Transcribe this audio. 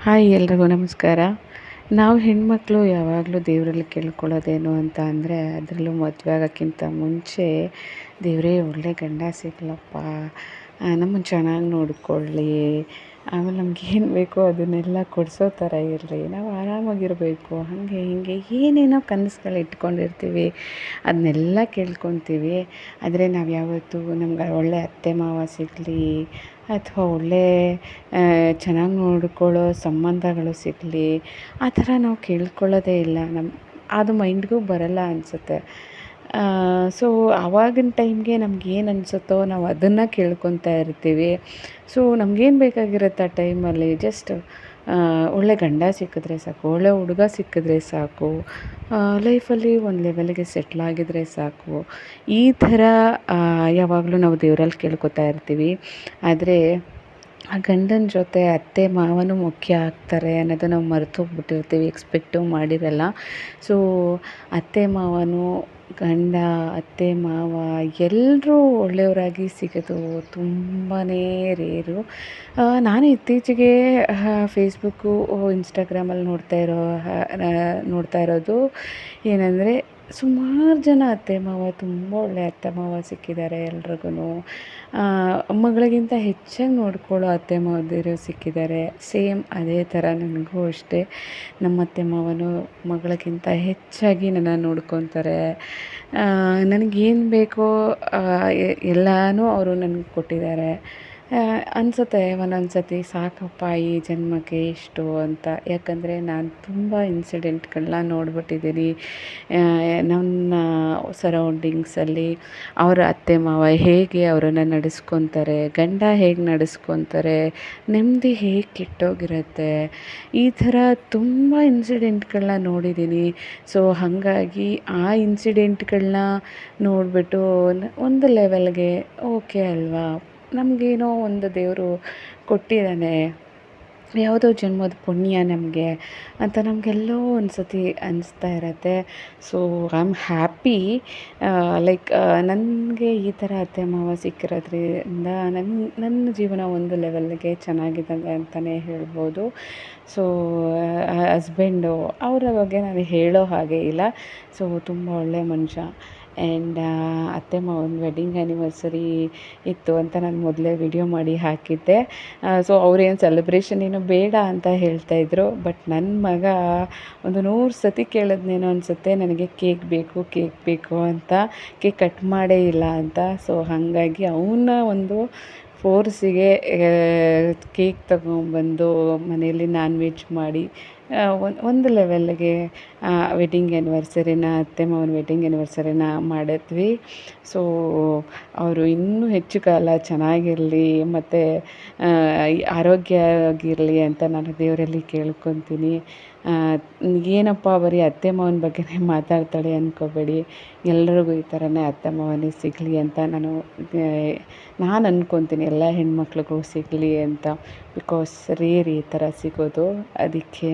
Hi ಎಲ್ರಿಗೂ ನಮಸ್ಕಾರ. ನಾವು ಹೆಣ್ಮಕ್ಳು ಯಾವಾಗಲೂ ದೇವರಲ್ಲಿ ಕೇಳ್ಕೊಳ್ಳೋದೇನು ಅಂತ ಅಂದರೆ ಅದರಲ್ಲೂ ಮದುವೆ ಆಗೋಕ್ಕಿಂತ ಮುಂಚೆ ದೇವರೇ ಒಳ್ಳೆ ಗಂಡ ಸಿಗಲಪ್ಪ ನಮ್ಮನ್ನು ಚೆನ್ನಾಗಿ ನೋಡಿಕೊಳ್ಳಿ ಆಮೇಲೆ ನಮ್ಗೆ ಏನು ಬೇಕೋ ಅದನ್ನೆಲ್ಲ ಕೊಡಿಸೋ ಥರ ಇರಲಿ. ನಾವು ಆರಾಮಾಗಿರಬೇಕು. ಹಾಗೆ ಹೀಗೆ ಏನೇನೋ ಕನಸುಗಳು ಇಟ್ಕೊಂಡಿರ್ತೀವಿ, ಅದನ್ನೆಲ್ಲ ಕೇಳ್ಕೊತೀವಿ. ಆದರೆ ನಾವು ಯಾವತ್ತೂ ನಮ್ಗೆ ಒಳ್ಳೆ ಅತ್ತೆ ಮಾವ ಸಿಗಲಿ ಅಥವಾ ಒಳ್ಳೆ ಚೆನ್ನಾಗಿ ನೋಡಿಕೊಳ್ಳೋ ಸಂಬಂಧಗಳು ಸಿಗಲಿ, ಆ ಥರ ನಾವು ಕೇಳ್ಕೊಳ್ಳೋದೇ ಇಲ್ಲ. ನಮ್ಮ ಅದು ಮೈಂಡ್ಗೂ ಬರಲ್ಲ ಅನಿಸುತ್ತೆ. ಸೊ ಆವಾಗಿನ ಟೈಮ್ಗೆ ನಮ್ಗೆ ಏನು ಅನಿಸುತ್ತೋ ನಾವು ಅದನ್ನು ಕೇಳ್ಕೊತಾ ಇರ್ತೀವಿ. ಸೊ ನಮಗೇನು ಬೇಕಾಗಿರುತ್ತೆ ಆ ಟೈಮಲ್ಲಿ? ಜಸ್ಟ್ ಒಳ್ಳೆ ಗಂಡ ಸಿಕ್ಕಿದ್ರೆ ಸಾಕು, ಒಳ್ಳೆ ಹುಡುಗ ಸಿಕ್ಕಿದ್ರೆ ಸಾಕು ಲೈಫಲ್ಲಿ ಒಂದು ಲೆವೆಲ್ಗೆ ಸೆಟ್ಲ್ ಆಗಿದ್ರೆ ಸಾಕು. ಈ ಥರ ಯಾವಾಗಲೂ ನಾವು ದೇವರಲ್ಲಿ ಕೇಳ್ಕೊತಾ ಇರ್ತೀವಿ. ಆದರೆ ಆ ಗಂಡನ ಜೊತೆ ಅತ್ತೆ ಮಾವನೂ ಮುಖ್ಯ ಆಗ್ತಾರೆ ಅನ್ನೋದು ನಾವು ಮರೆತು ಹೋಗ್ಬಿಟ್ಟಿರ್ತೀವಿ ಎಕ್ಸ್ಪೆಕ್ಟು ಮಾಡಿರಲ್ಲ. ಸೊ ಅತ್ತೆ ಮಾವನು ಗಂಡ, ಅತ್ತೆ, ಮಾವ ಎಲ್ಲರೂ ಒಳ್ಳೆಯವರಾಗಿ ಸಿಗೋದು ತುಂಬಾ ರೇರು. ನಾನು ಇತ್ತೀಚೆಗೆ ಫೇಸ್ಬುಕ್ಕು ಇನ್ಸ್ಟಾಗ್ರಾಮಲ್ಲಿ ನೋಡ್ತಾ ಇರೋ ನೋಡ್ತಾ ಇರೋದು ಏನಂದರೆ ಸುಮಾರು ಜನ ಅತ್ತೆ, ಮಾವ ತುಂಬ ಒಳ್ಳೆ ಅತ್ತೆ, ಮಾವ ಸಿಕ್ಕಿದ್ದಾರೆ ಎಲ್ರಿಗೂ ಮಗಳಿಗಿಂತ ಹೆಚ್ಚಾಗಿ ನೋಡ್ಕೊಳ್ಳೋ ಅತ್ತೆ, ಮಾವದಿರು ಸಿಕ್ಕಿದ್ದಾರೆ. ಸೇಮ್ ಅದೇ ಥರ ನನಗೂ ಅಷ್ಟೇ. ನಮ್ಮ ಅತ್ತೆ ಮಾವನು ಮಗಳಿಗಿಂತ ಹೆಚ್ಚಾಗಿ ನನ್ನ ನೋಡ್ಕೊತಾರೆ. ನನಗೇನು ಬೇಕೋ ಎಲ್ಲನೂ ಅವರು ನನಗೆ ಕೊಟ್ಟಿದ್ದಾರೆ. ಅನಿಸುತ್ತೆ ಒಂದೊಂದು ಸತಿ ಸಾಕಪ್ಪ ಈ ಜನ್ಮಕ್ಕೆ ಇಷ್ಟು ಅಂತ. ಯಾಕಂದರೆ ನಾನು ತುಂಬ ಇನ್ಸಿಡೆಂಟ್ಗಳನ್ನ ನೋಡ್ಬಿಟ್ಟಿದ್ದೀನಿ. ನನ್ನ ಸರೌಂಡಿಂಗ್ಸಲ್ಲಿ ಅವರ ಅತ್ತೆ, ಮಾವ ಹೇಗೆ ಅವರನ್ನು ನಡೆಸ್ಕೊತಾರೆ, ಗಂಡ ಹೇಗೆ ನಡೆಸ್ಕೊತಾರೆ, ನೆಮ್ಮದಿ ಹೇಗೆ ಕೆಟ್ಟೋಗಿರುತ್ತೆ, ಈ ಥರ ತುಂಬ ಇನ್ಸಿಡೆಂಟ್ಗಳನ್ನ ನೋಡಿದ್ದೀನಿ. ಸೊ ಹಾಗಾಗಿ ಆ ಇನ್ಸಿಡೆಂಟ್ಗಳನ್ನ ನೋಡಿಬಿಟ್ಟು ಒಂದು ಲೆವೆಲ್ಗೆ ಓಕೆ ಅಲ್ವಾ? ನಮಗೇನೋ ಒಂದು ದೇವರು ಕೊಟ್ಟಿದ್ದಾನೆ. ಯಾವುದೋ ಜನ್ಮದ ಪುಣ್ಯ ನಮಗೆ ಅಂತ ನಮಗೆಲ್ಲೋ ಒಂದು ಸತಿ ಅನಿಸ್ತಾ ಇರುತ್ತೆ. So I am happy like ನನಗೆ ಈ ಥರ ಅತ್ತೆ ಮಾವ ಸಿಕ್ಕಿರೋದ್ರಿಂದ ನನ್ನ ನನ್ನ ಜೀವನ ಒಂದು ಲೆವೆಲ್ಗೆ ಚೆನ್ನಾಗಿದೆ ಅಂತಲೇ ಹೇಳ್ಬೋದು. ಸೊ ಹಸ್ಬೆಂಡು ಅವರ ಬಗ್ಗೆ ನಾನು ಹೇಳೋ ಹಾಗೆ ಇಲ್ಲ. ಸೊ ತುಂಬ ಒಳ್ಳೆಯ ಮನುಷ್ಯ. ಆ್ಯಂಡ್ ಅತ್ತೆ ಮಾವನ ವೆಡ್ಡಿಂಗ್ ಆ್ಯನಿವರ್ಸರಿ ಇತ್ತು ಅಂತ ನಾನು ಮೊದಲೇ ವಿಡಿಯೋ ಮಾಡಿ ಹಾಕಿದ್ದೆ. ಸೊ ಅವ್ರೇನು ಸೆಲೆಬ್ರೇಷನ್ ಏನು ಬೇಡ ಅಂತ ಹೇಳ್ತಾಯಿದ್ರು ಬಟ್ ನನ್ನ ಮಗ ಒಂದು ನೂರು ಸತಿ ಕೇಳಿದ್ನೇನೋ ಅನಿಸುತ್ತೆ, ನನಗೆ ಕೇಕ್ ಬೇಕು ಕೇಕ್ ಬೇಕು ಅಂತ. ಕೇಕ್ ಕಟ್ ಮಾಡೇ ಇಲ್ಲ ಅಂತ. ಸೊ ಹಾಗಾಗಿ ಅವನ ಒಂದು ಫೋರ್ಸಿಗೆ ಕೇಕ್ ತಗೊಂಬಂದು ಮನೆಯಲ್ಲಿ ನಾನ್ ವೆಜ್ ಮಾಡಿ ಒಂದು ಲೆವೆಲ್ಗೆ ವೆಡ್ಡಿಂಗ್ ಆ್ಯನಿವರ್ಸರಿನ ಅತ್ತೆ ಮಾವನ ವೆಡ್ಡಿಂಗ್ ಆ್ಯನಿವರ್ಸರಿನ ಮಾಡಿದ್ವಿ. ಸೊ ಅವರು ಇನ್ನೂ ಹೆಚ್ಚು ಕಾಲ ಚೆನ್ನಾಗಿರಲಿ, ಮತ್ತು ಆರೋಗ್ಯವಾಗಿರಲಿ ಅಂತ ನಾನು ದೇವರಲ್ಲಿ ಕೇಳ್ಕೊತೀನಿ. ಏನಪ್ಪ ಬರೀ ಅತ್ತೆ ಮಾವನ ಬಗ್ಗೆನೇ ಮಾತಾಡ್ತಾಳೆ ಅಂದ್ಕೋಬೇಡಿ ಎಲ್ರಿಗೂ ಈ ಥರನೇ ಅತ್ತೆ ಮಾವನೇ ಸಿಗಲಿ ಅಂತ ನಾನು ನಾನು ಅಂದ್ಕೊತೀನಿ ಎಲ್ಲ ಹೆಣ್ಮಕ್ಳಿಗೂ ಸಿಗಲಿ ಅಂತ. ಬಿಕಾಸ್ ರೇರ್ ಈ ಥರ ಸಿಗೋದು. ಅದಕ್ಕೆ